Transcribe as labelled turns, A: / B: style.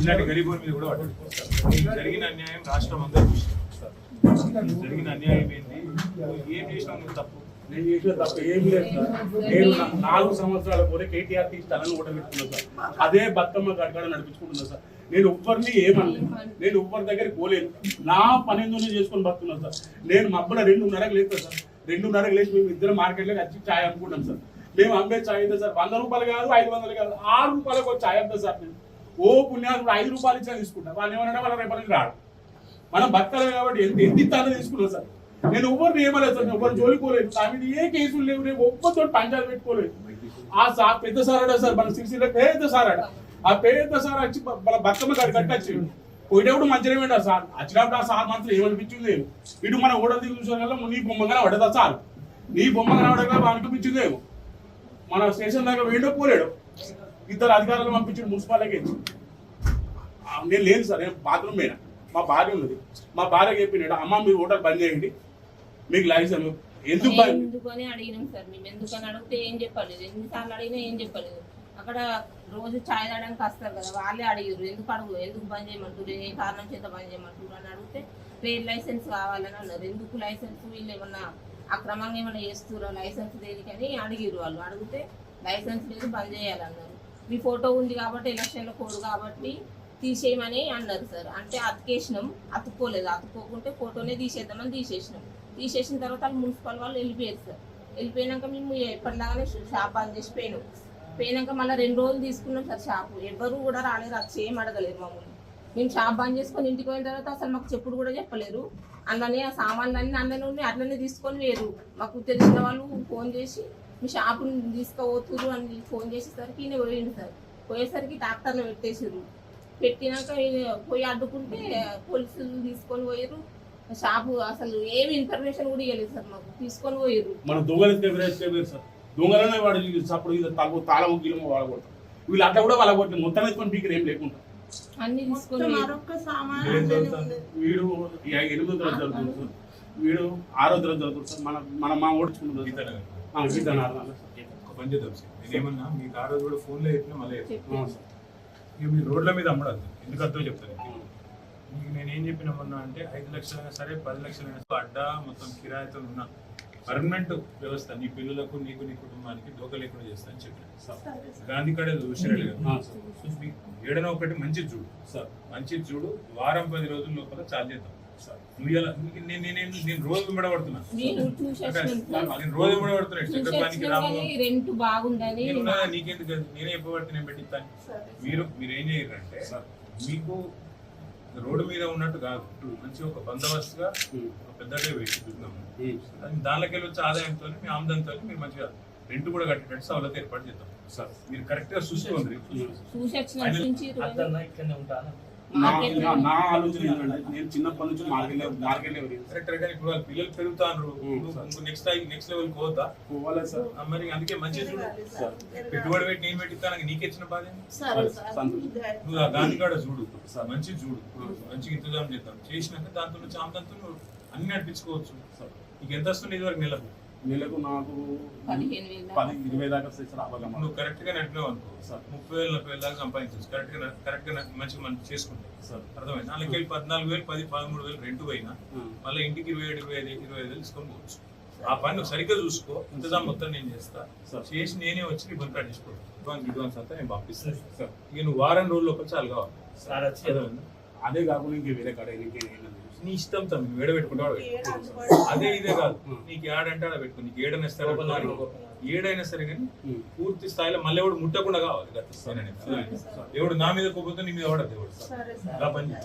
A: ఇలాంటి గరీబుల మీద కూడా జరిగిన అన్యాయం రాష్ట్రం అందరూ జరిగిన అన్యాయం ఏంటి ఏం చేసినావు నువ్వు తప్పు.
B: నేను చేసిన తప్పు ఏం లేదు సార్. నేను నాలుగు సంవత్సరాల పోతే కేటీఆర్కి స్థలాన్ని కూడా పెట్టుకున్నాను సార్. అదే బతుకమ్మ గడగడ నడిపించుకుంటున్నాను సార్. నేను ఒక్కరిని ఏమనలేదు. నేను ఒక్కరి దగ్గరికి పోలేదు. నా పని ఎందుకు చేసుకొని బతున్నాను సార్. నేను మబ్బుల రెండున్నరకు లేదు సార్. రెండున్నరకు లేచి మేము ఇద్దరు మార్కెట్లోకి వచ్చి ఛాయ్ అనుకుంటాం సార్. మేము అమ్మే ఛాయ్ అయితే సార్? వంద రూపాయలు కాదు ఐదు వందలు కాదు. ఆరు రూపాయలకు ఛాయ్ అంతా సార్ నేను. ఓ పుణ్యాలు ఐదు రూపాయలు ఇచ్చినా తీసుకుంటా. వాళ్ళు ఏమన్నా వాళ్ళ రేపటి నుంచి రాడు. మనం బతకాలి కాబట్టి ఎంత ఎంత ఇస్తానో తీసుకున్నాం సార్. నేను ఎవరిని ఏమలేదు సార్. ఎవరు జోలిపోలేదు నా మీద ఏ కేసులు లేవు. రేపు ఒక్కతో పంచాయతీ పెట్టుకోలేదు. ఆ సార్ పెద్ద సారాడా సార్? మన సిరిసిల్ల పెద్ద సారాడ ఆ పెద్ద సార్ వచ్చి మన బతుకమ్మ గారు కట్టచ్చి పోయేటప్పుడు మంచిగా వెళ్ళా సార్. వచ్చినప్పుడు ఆ సార్ మాత్రం ఏమనిపించింది ఇటు మన ఓడలు దిగు చూసిన నీ బొమ్మగా పడదా సార్. నీ బొమ్మగా రావడం అనిపించింది మన స్టేషన్ దాకా వేయడం పోలేడు. ఇద్దరు అధికారులు పంపించాడు మున్సిపాలిటీకి నేను లేదు సార్ నేను బాత్రూమ్ పోయినా. మా భార్య ఉన్నది. మా భార్య చెప్పినాడు అమ్మ మీరు హోటల్ బంద్ చేయండి. మీకు లైసెన్స్ ఎందుకు
C: ఎందుకని అడిగినాం సార్ మేము ఎందుకని అడిగితే ఏం చెప్పలేదు. ఎన్నిసార్లు అడిగినా ఏం చెప్పలేదు. అక్కడ రోజు ఛాయ్ తాగడానికి వస్తారు కదా వాళ్ళే అడిగారు ఎందుకు అడుగు ఎందుకు బంద్ చేయమంటారు ఏ కారణం చేత బంద్ చేయమంటారు అని అడిగితే ట్రేడ్ లైసెన్స్ కావాలని అన్నారు. ఎందుకు లైసెన్స్? వీళ్ళు ఏమన్నా అక్రమంగా ఏమన్నా చేస్తుర్రా? లైసెన్స్ దేనికని? అడిగిరు వాళ్ళు. అడిగితే లైసెన్స్ లేదు బంద్ చేయాలన్నారు. మీ ఫోటో ఉంది కాబట్టి ఎలక్షన్లో కోడు కాబట్టి తీసేయమని అన్నారు సార్. అంటే అతికేసినాం అతుక్కోలేదు. అతుక్కోకుంటే ఫోటోనే తీసేద్దామని తీసేసినాం. తీసేసిన తర్వాత వాళ్ళు మున్సిపల్ వాళ్ళు వెళ్ళిపోయారు సార్. వెళ్ళిపోయినాక మేము ఎప్పటిలాగానే షాప్ బంద్ చేసి పోయినాం. పోయినాక మళ్ళీ రెండు రోజులు తీసుకున్నాం సార్ షాపు. ఎవ్వరు కూడా రాలేరు అది ఏం అడగలేరు మమ్మల్ని. మేము షాప్ బంద్ చేసుకొని ఇంటికి పోయిన తర్వాత అసలు మాకు చెప్పుడు కూడా చెప్పలేరు. అందులోనే ఆ సామాన్లు అన్నీ అందులోనే ఉన్నాయి అట్లనే తీసుకొని వేరు మాకు తెలిసిన వాళ్ళు ఫోన్ చేసి మీ షాపుని తీసుకుపోతురు అని ఫోన్ చేసేసరికి ఈయన పోయిండు సార్. పోయేసరికి డాక్టర్లు పెట్టేసారు పెట్టినాక పోయి అడ్డుకుంటే పోలీసులు తీసుకొని పోయారు షాపు అసలు ఏమి ఇన్ఫర్మేషన్ కూడా ఇవ్వలేదు సార్ మాకు. తీసుకొని పోయారు
B: మన దొంగలు సార్. దొంగలనే వాడు అప్పుడు ఇది తగు తాళము గీలము వాడగొడతారు వీళ్ళు అట్లా కూడా వాళ్ళ కొట్టి మొత్తం ఎత్తుకొని పీకర్ ఏం లేకుండా.
C: అన్ని.
B: వీడు ఎనిమిదో తరగతి సార్. వీడు ఆరో తరగతి చదువుతుంది సార్. మన మన మా ఓడించుకుంటుంది
A: ఒక పని చేద్దాం సార్. నేనేమన్నా మీకు ఆ రోజు కూడా ఫోన్లో చెప్పినా మళ్ళీ
B: సార్.
A: ఇక మీరు రోడ్ల మీద అమ్మడద్దు ఎందుకు అర్థం చెప్తాను మీకు నేను ఏం చెప్పిన మొన్న అంటే ఐదు లక్షలైనా సరే పది లక్షలైనా సరే అడ్డా మొత్తం కిరాయితో ఉన్న పర్మనెంట్ వ్యవస్థ నీ పిల్లలకు నీకు నీ కుటుంబానికి దోక లేకుండా చేస్తా అని చెప్పిన.
B: సార్
A: గాంధీ కడే
B: సార్.
A: ఏడనో ఒకటి మంచి చూడు.
B: సార్.
A: మంచి చూడు. వారం పది రోజుల లోపల చాలు చేద్దాం. నేను నేను- రోజు వింబడబడుతున్నా. నేను రోజు వింబడబడుతున్నా చక్రపాణికి
C: చూసేసినాం
A: రాము.
C: కానీ రెంట్ బాగుందని
A: నేను నీకెందుకు పెట్టిస్తాను. మీరు మీరు ఏం చేయరంటే. మీకు రోడ్డు మీద ఉన్నట్టు కాదు. మంచి ఒక బందోబస్తుగా ఒక పెద్దగా పెట్టి చూద్దాము దానిలోకి వెళ్ళి వచ్చే ఆదాయంతో మీ ఆమదంతో మీరు మంచిగా రెంట్ కూడా కట్టేటట్టు సవలత ఏర్పాటు చేద్దాం.
B: సార్.
A: మీరు కరెక్ట్గా చూసుకోండి
B: నా ఆలోచన ఏంటంటే నేను చిన్నప్పటి నుంచి మార్కెట్ మార్కెట్ లెవెల్
A: కరెక్ట్ కానీ ఇప్పుడు వాళ్ళ పిల్లలు పెరుగుతారు
B: ఉమ్.
A: నెక్స్ట్ నెక్స్ట్ లెవెల్ పోతా
B: పోవాలి సార్.
A: మరి అందుకే మంచిగా చూడు.
B: సార్.
A: పెట్టుబడి పెట్టి నేను పెట్టిస్తాను నీకు ఇచ్చిన బాధ. నువ్వు గాంధీ కాడ చూడు.
B: సార్.
A: మంచి చూడు. ఇంతజాం చేద్దాం. చేసినాక దాంతో నువ్వు అన్ని నడిపించుకోవచ్చు.
B: సార్.
A: నీకు ఎంత వస్తుంది ఇది వరకు నెలకు
B: నెలకు నాకు పది ఇరవై దాకా
A: నువ్వు కరెక్ట్గా అనుకో.
B: సార్.
A: ముప్పై వేలు నలభై వేలు దాకా సంపాదించవచ్చు కరెక్ట్గా కరెక్ట్గా మంచిగా మనం చేసుకుంటే.
B: సార్.
A: అర్థమైంది? నాలుగు వేలు పద్నాలుగు వేలు పది పదమూడు వేలు రెంట్ పోయినా మళ్ళీ ఇంటికి ఇరవై ఏడు ఇరవై ఐదు ఇరవై ఐదు వేలు తీసుకొని పోవచ్చు. ఆ పని నువ్వు సరిగ్గా చూసుకో. ఇంతదా మొత్తం నేను చేస్తా.
B: సార్.
A: చేసి నేనే వచ్చి నీ చేసుకోవాలి అడ్వాన్స్ అడ్వాన్స్ అంతా నేను పంపిస్తాను.
B: సార్.
A: ఇక నువ్వు వారం రోజుల లోపల చాలు కావాలి.
D: సార్ వచ్చి
A: అర్థమైందా?
B: అదే కాకుండా ఇంకే వేరే కాడ ఇంకే
A: నీ ఇష్టం తమ్మి నువ్వు ఏడ పెట్టుకుంటావు అదే ఇదే కాదు. నీకు ఏడంటే ఆడ పెట్టుకో నీకు ఏడైనా ఇస్తే ఆడ
D: లోపల
A: పెట్టుకో.
D: లోపల.
A: ఏడైనా సరే కానీ. పూర్తి స్థాయిలో మళ్ళీ ఎవడు ముట్టకుండా కావాలి. ఎవడు నా మీద కోపోతే నీ మీద పడదు ఎవడు
E: సరే సార్
A: అలా పని.